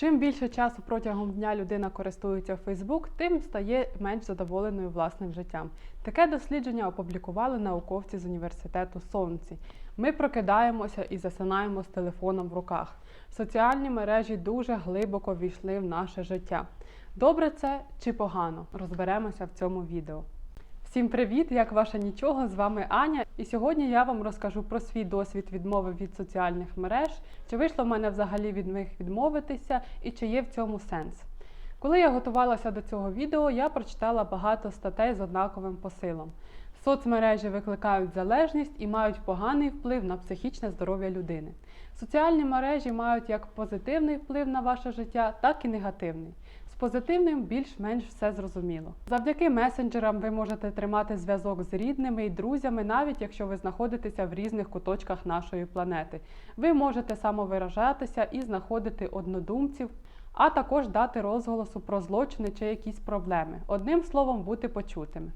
Чим більше часу протягом дня людина користується Facebook, тим стає менш задоволеною власним життям. Таке дослідження опублікували науковці з університету Сонці. Ми прокидаємося і засинаємо з телефоном в руках. Соціальні мережі дуже глибоко війшли в наше життя. Добре це чи погано? Розберемося в цьому відео. Всім привіт! Як ваша нічого? З вами Аня. І сьогодні я вам розкажу про свій досвід відмови від соціальних мереж, чи вийшло в мене взагалі від них відмовитися і чи є в цьому сенс. Коли я готувалася до цього відео, я прочитала багато статей з однаковим посилом. Соцмережі викликають залежність і мають поганий вплив на психічне здоров'я людини. Соціальні мережі мають як позитивний вплив на ваше життя, так і негативний. Позитивним більш-менш все зрозуміло. Завдяки месенджерам ви можете тримати зв'язок з рідними і друзями, навіть якщо ви знаходитеся в різних куточках нашої планети. Ви можете самовиражатися і знаходити однодумців, а також дати розголосу про злочини чи якісь проблеми. Одним словом, бути почутими.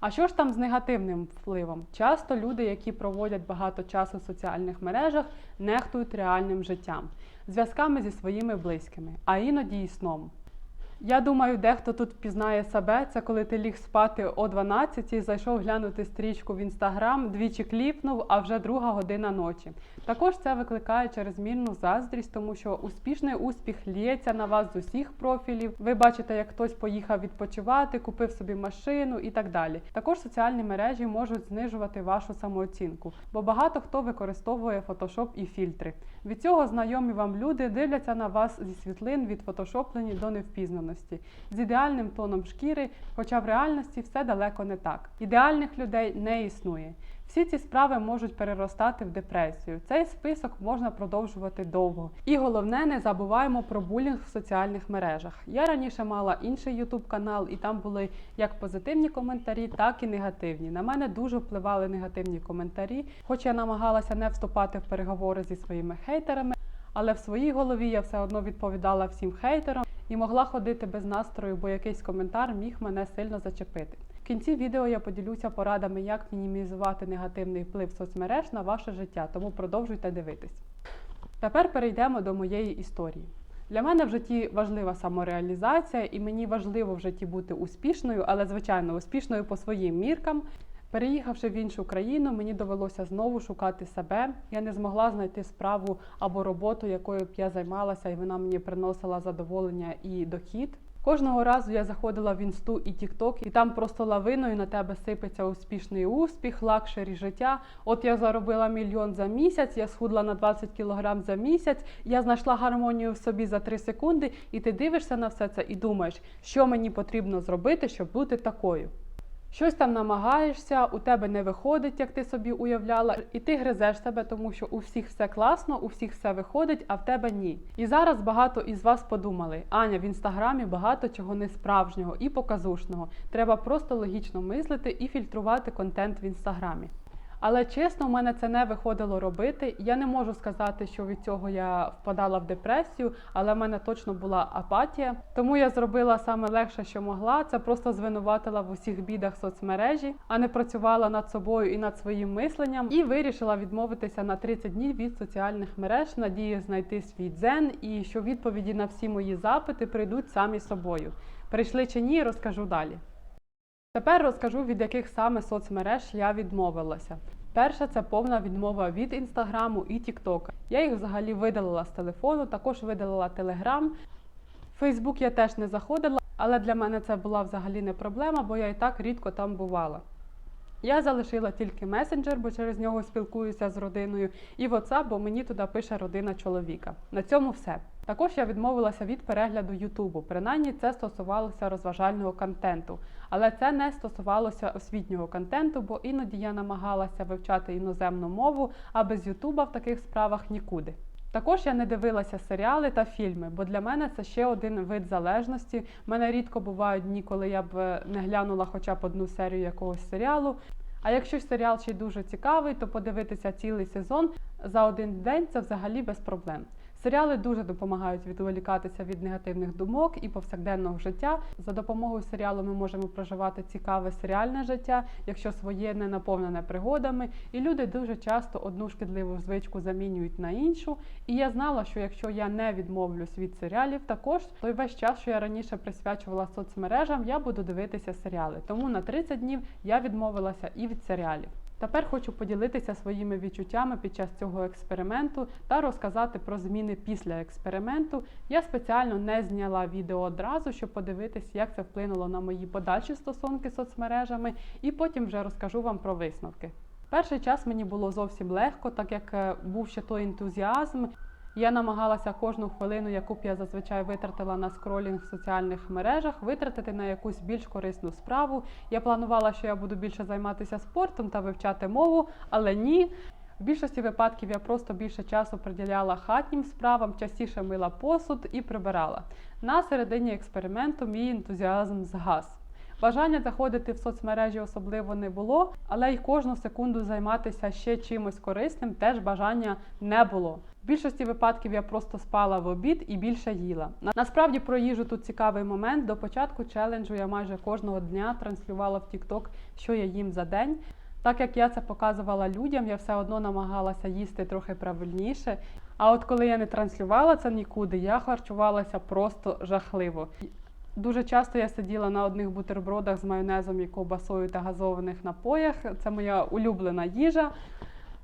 А що ж там з негативним впливом? Часто люди, які проводять багато часу в соціальних мережах, нехтують реальним життям, зв'язками зі своїми близькими, а іноді і сном. Я думаю, дехто тут впізнає себе. Це коли ти ліг спати о 12, зайшов глянути стрічку в інстаграм, двічі кліпнув, а вже друга година ночі. Також це викликає чрезмірну заздрість, тому що успішний успіх лється на вас з усіх профілів. Ви бачите, як хтось поїхав відпочивати, купив собі машину і так далі. Також соціальні мережі можуть знижувати вашу самооцінку, бо багато хто використовує фотошоп і фільтри. Від цього знайомі вам люди дивляться на вас зі світлин від фотошоплені до невпізнаності, з ідеальним тоном шкіри, хоча в реальності все далеко не так. Ідеальних людей не існує. Всі ці справи можуть переростати в депресію. Цей список можна продовжувати довго. І головне, не забуваємо про булінг в соціальних мережах. Я раніше мала інший ютуб канал, і там були як позитивні коментарі, так і негативні. На мене дуже впливали негативні коментарі, хоч я намагалася не вступати в переговори зі своїми хейтерами. Але в своїй голові я все одно відповідала всім хейтерам і могла ходити без настрою, бо якийсь коментар міг мене сильно зачепити. В кінці відео я поділюся порадами, як мінімізувати негативний вплив соцмереж на ваше життя, тому продовжуйте дивитись. Тепер перейдемо до моєї історії. Для мене в житті важлива самореалізація, і мені важливо в житті бути успішною, але звичайно успішною по своїм міркам. Переїхавши в іншу країну, мені довелося знову шукати себе. Я не змогла знайти справу або роботу, якою б я займалася, і вона мені приносила задоволення і дохід. Кожного разу я заходила в інсту і тікток, і там просто лавиною на тебе сипеться успішний успіх, лакшері життя. От я заробила мільйон за місяць, я схудла на 20 кілограм за місяць, я знайшла гармонію в собі за 3 секунди, і ти дивишся на все це і думаєш, що мені потрібно зробити, щоб бути такою. Щось там намагаєшся, у тебе не виходить, як ти собі уявляла, і ти гризеш себе, тому що у всіх все класно, у всіх все виходить, а в тебе ні. І зараз багато із вас подумали: Аня, в інстаграмі багато чого несправжнього і показушного. Треба просто логічно мислити і фільтрувати контент в інстаграмі. Але чесно, у мене це не виходило робити. Я не можу сказати, що від цього я впадала в депресію, але в мене точно була апатія. Тому я зробила саме легше, що могла. Це просто звинуватила в усіх бідах соцмережі, а не працювала над собою і над своїм мисленням. І вирішила відмовитися на 30 днів від соціальних мереж, надію знайти свій дзен і що відповіді на всі мої запити прийдуть самі собою. Прийшли чи ні, розкажу далі. Тепер розкажу, від яких саме соцмереж я відмовилася. Перша це повна відмова від інстаграму і тіктока. Я їх взагалі видалила з телефону, також видалила телеграм. Фейсбук я теж не заходила, але для мене це була взагалі не проблема, бо я і так рідко там бувала. Я залишила тільки месенджер, бо через нього спілкуюся з родиною, і WhatsApp, бо мені туди пише родина чоловіка. На цьому все. Також я відмовилася від перегляду Ютубу. Принаймні це стосувалося розважального контенту, але це не стосувалося освітнього контенту, бо іноді я намагалася вивчати іноземну мову, а без Ютуба в таких справах нікуди. Також я не дивилася серіали та фільми, бо для мене це ще один вид залежності. У мене рідко бувають дні, коли я б не глянула хоча б одну серію якогось серіалу. А якщо серіал ще й дуже цікавий, то подивитися цілий сезон за один день це взагалі без проблем. Серіали дуже допомагають відволікатися від негативних думок і повсякденного життя. За допомогою серіалу ми можемо проживати цікаве серіальне життя, якщо своє не наповнене пригодами. І люди дуже часто одну шкідливу звичку замінюють на іншу. І я знала, що якщо я не відмовлюсь від серіалів, також той весь час, що я раніше присвячувала соцмережам, я буду дивитися серіали. Тому на 30 днів я відмовилася і від серіалів. Тепер хочу поділитися своїми відчуттями під час цього експерименту та розказати про зміни після експерименту. Я спеціально не зняла відео одразу, щоб подивитись, як це вплинуло на мої подальші стосунки з соцмережами, і потім вже розкажу вам про висновки. Перший час мені було зовсім легко, так як е, був ще той ентузіазм. Я намагалася кожну хвилину, яку б я зазвичай витратила на скролінг в соціальних мережах, витратити на якусь більш корисну справу. Я планувала, що я буду більше займатися спортом та вивчати мову, але ні. В більшості випадків я просто більше часу приділяла хатнім справам, частіше мила посуд і прибирала. На середині експерименту мій ентузіазм згас. Бажання заходити в соцмережі особливо не було, але й кожну секунду займатися ще чимось корисним теж бажання не було. В більшості випадків я просто спала в обід і більше їла. Насправді про їжу тут цікавий момент. До початку челенджу я майже кожного дня транслювала в TikTok, що я їм за день. Так як я це показувала людям, я все одно намагалася їсти трохи правильніше. А от коли я не транслювала це нікуди, я харчувалася просто жахливо. Дуже часто я сиділа на одних бутербродах з майонезом і ковбасою та газованих напоях. Це моя улюблена їжа.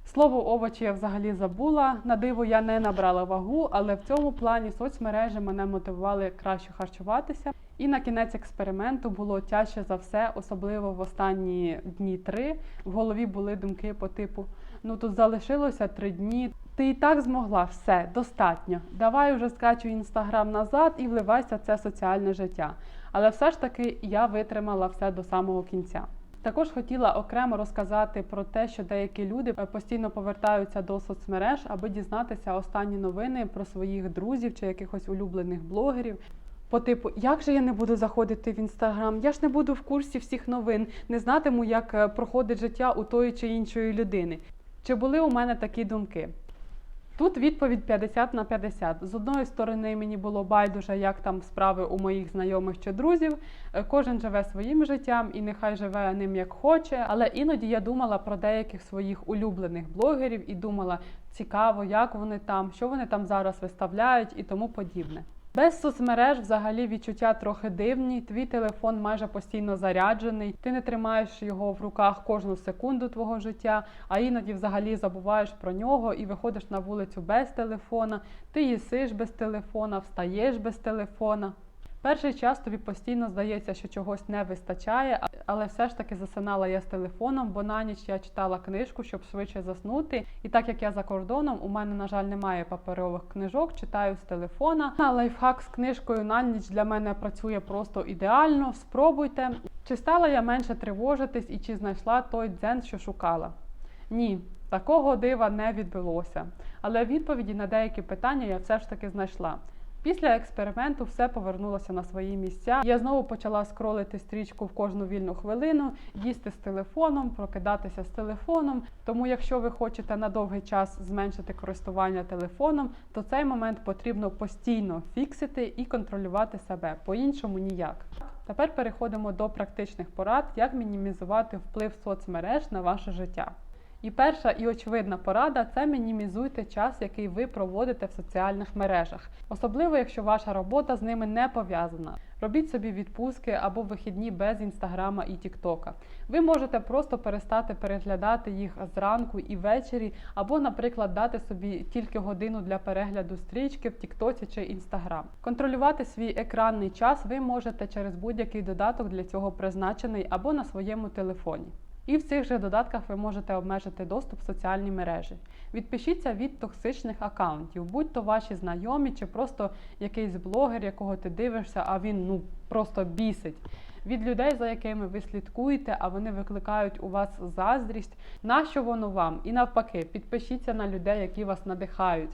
Слово овочі я взагалі забула. На диво я не набрала вагу, але в цьому плані соцмережі мене мотивували краще харчуватися. І на кінець експерименту було тяжче за все, особливо в останні дні три. В голові були думки по типу: ну тут залишилося три дні. Ти і так змогла все достатньо. Давай уже скачуй інстаграм назад і вливайся в це соціальне життя. Але все ж таки я витримала все до самого кінця. Також хотіла окремо розказати про те, що деякі люди е, постійно повертаються до соцмереж, аби дізнатися останні новини про своїх друзів чи якихось улюблених блогерів. По типу, як же я не буду заходити в інстаграм? Я ж не буду в курсі всіх новин, не знатиму, як е, проходить життя у тої чи іншої людини. Чи були у мене такі думки? Тут відповідь 50 на 50. З одної сторони, мені було байдуже, як там справи у моїх знайомих чи друзів. Е, Кожен живе своїм життям і нехай живе ним як хоче. Але іноді я думала про деяких своїх улюблених блогерів і думала, цікаво, як вони там, що вони там зараз виставляють і тому подібне. Без соцмереж взагалі відчуття трохи дивні. Твій телефон майже постійно заряджений. Ти не тримаєш його в руках кожну секунду твого життя, а іноді взагалі забуваєш про нього і виходиш на вулицю без телефона. Ти їсиш без телефона, встаєш без телефона. Перший час тобі постійно здається, що чогось не вистачає, але все ж таки засинала я з телефоном, бо на ніч я читала книжку, щоб швидше заснути. І так як я за кордоном, у мене, на жаль, немає паперових книжок, читаю з телефона. Лайфхак з книжкою на ніч для мене працює просто ідеально. Спробуйте. Чи стала я менше тривожитись і чи знайшла той дзен, що шукала? Ні, такого дива не відбулося. Але відповіді на деякі питання я все ж таки знайшла. Після експерименту все повернулося на свої місця. Я знову почала скролити стрічку в кожну вільну хвилину, їсти з телефоном, прокидатися з телефоном. Тому, якщо ви хочете на довгий час зменшити користування телефоном, то цей момент потрібно постійно фіксити і контролювати себе. По-іншому ніяк. Тепер переходимо до практичних порад, як мінімізувати вплив соцмереж на ваше життя. І перша і очевидна порада це мінімізуйте час, який ви проводите в соціальних мережах, особливо якщо ваша робота з ними не пов'язана. Робіть собі відпустки або вихідні без інстаграма і тіктока. Ви можете просто перестати переглядати їх зранку і ввечері, або, наприклад, дати собі тільки годину для перегляду стрічки в Тіктоці чи Інстаграм. Контролювати свій екранний час ви можете через будь-який додаток для цього призначений або на своєму телефоні. І в цих же додатках ви можете обмежити доступ в соціальні мережі. Відпишіться від токсичних аккаунтів, будь то ваші знайомі чи просто якийсь блогер, якого ти дивишся, а він ну просто бісить. Від людей, за якими ви слідкуєте, а вони викликають у вас заздрість. Нащо воно вам? І навпаки, підпишіться на людей, які вас надихають.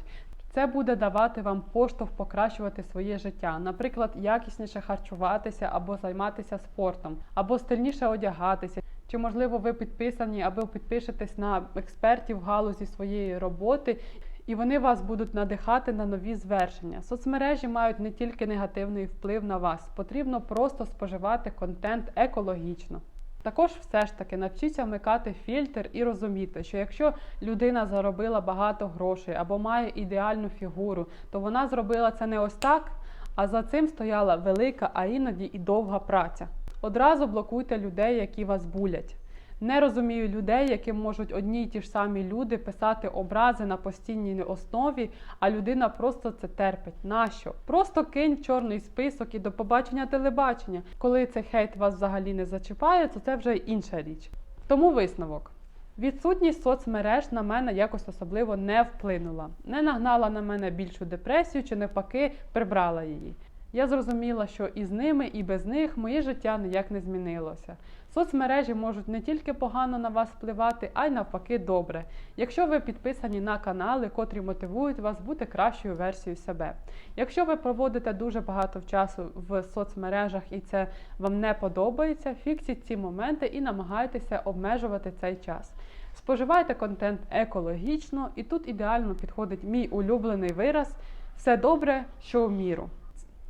Це буде давати вам поштовх покращувати своє життя, наприклад, якісніше харчуватися або займатися спортом, або стильніше одягатися. Чи можливо ви підписані або підпишетесь на експертів в галузі своєї роботи і вони вас будуть надихати на нові звершення. Соцмережі мають не тільки негативний вплив на вас, потрібно просто споживати контент екологічно. Також все ж таки навчіться вмикати фільтр і розуміти, що якщо людина заробила багато грошей або має ідеальну фігуру, то вона зробила це не ось так, а за цим стояла велика, а іноді і довга праця. Одразу блокуйте людей, які вас булять. Не розумію людей, яким можуть одні й ті ж самі люди писати образи на постійній основі, а людина просто це терпить. Нащо? Просто кинь в чорний список і до побачення телебачення. Коли цей хейт вас взагалі не зачіпає, то це вже інша річ. Тому висновок. Відсутність соцмереж на мене якось особливо не вплинула, не нагнала на мене більшу депресію чи навпаки прибрала її. Я зрозуміла, що і з ними, і без них моє життя ніяк не змінилося. Соцмережі можуть не тільки погано на вас впливати, а й навпаки добре. Якщо ви підписані на канали, котрі мотивують вас бути кращою версією себе. Якщо ви проводите дуже багато часу в соцмережах і це вам не подобається, фіксіть ці моменти і намагайтеся обмежувати цей час. Споживайте контент екологічно, і тут ідеально підходить мій улюблений вираз все добре, що в міру.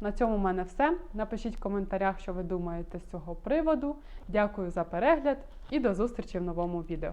На цьому в мене все. Напишіть в коментарях, що ви думаєте з цього приводу. Дякую за перегляд і до зустрічі в новому відео.